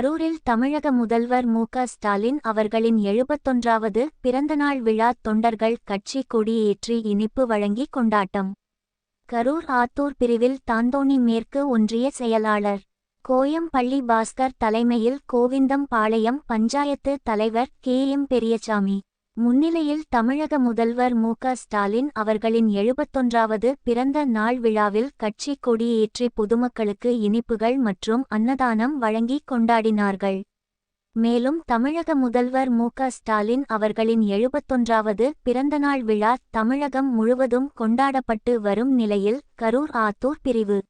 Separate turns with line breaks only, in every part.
கரூரில் தமிழக முதல்வர் மு க. ஸ்டாலின் அவர்களின் எழுபத்தொன்றாவது பிறந்தநாள் விழா தொண்டர்கள் கட்சி கொடியேற்றி இனிப்பு வழங்கி கொண்டாட்டம். கரூர் ஆத்தூர் பிரிவில் தாந்தோணி மேற்கு ஒன்றிய செயலாளர் கோயம்பள்ளி பாஸ்கர் தலைமையில் கோவிந்தம் பாளையம் பஞ்சாயத்து தலைவர் கே எம் பெரியசாமி. முன்னிலையில் தமிழக முதல்வர் மு ஸ்டாலின் அவர்களின் எழுபத்தொன்றாவது பிறந்த நாள் விழாவில் கட்சி கொடியேற்றி பொதுமக்களுக்கு இனிப்புகள் மற்றும் அன்னதானம் வழங்கி கொண்டாடினார்கள். மேலும் தமிழக முதல்வர் மு ஸ்டாலின் அவர்களின் எழுபத்தொன்றாவது பிறந்தநாள் விழா தமிழகம் முழுவதும் கொண்டாடப்பட்டு வரும் நிலையில் கரூர் ஆத்தூர் பிரிவு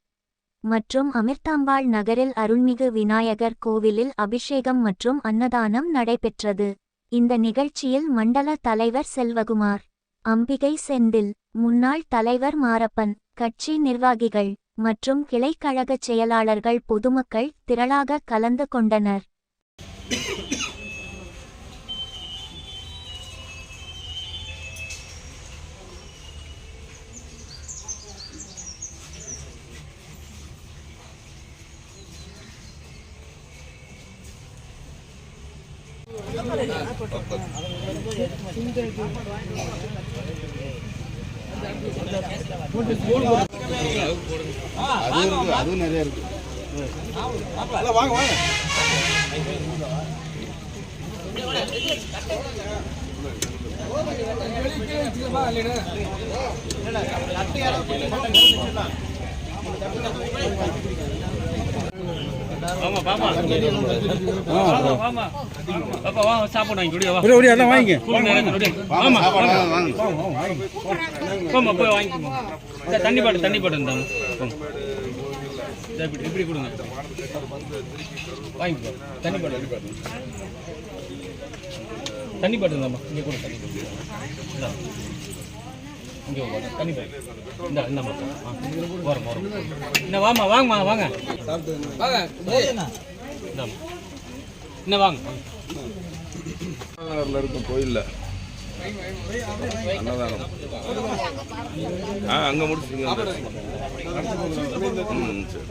மற்றும் அமிர்தாம்பாள் நகரில் அருள்மிகு விநாயகர் கோவிலில் அபிஷேகம் மற்றும் அன்னதானம் நடைபெற்றது. இந்த நிகழ்ச்சியில் மண்டல தலைவர் செல்வகுமார் அம்பிகை செந்தில் முன்னாள் தலைவர் மாரப்பன் கட்சி நிர்வாகிகள் மற்றும் கிளைக்கழக செயலாளர்கள் பொதுமக்கள் திரளாக கலந்து கொண்டனர்.
அதுவும் இருக்கு அதுவும் நிறைய இருக்கு
வாமா பாப்பா வாமா தண்ணி பாட்டு தண்ணி பாட்டு இருந்தாங்க இப்படி இப்படி கொடுங்க. வாங்கிக்கோ. தண்ணி பாட்டு தண்ணி பாட்டு. இருந்தாம்மா இங்கே கொடு தண்ணி. இங்கே தண்ணி பாட்டு. இந்த இந்த மட்டும் வரும் வரும் என்ன வாமா வாங்கம்மா வாங்க. என்ன வாங்க
இருக்கும் கோயிலில் அன்னதானம் ஆ அங்கே முடிச்சுங்க ம் சரி.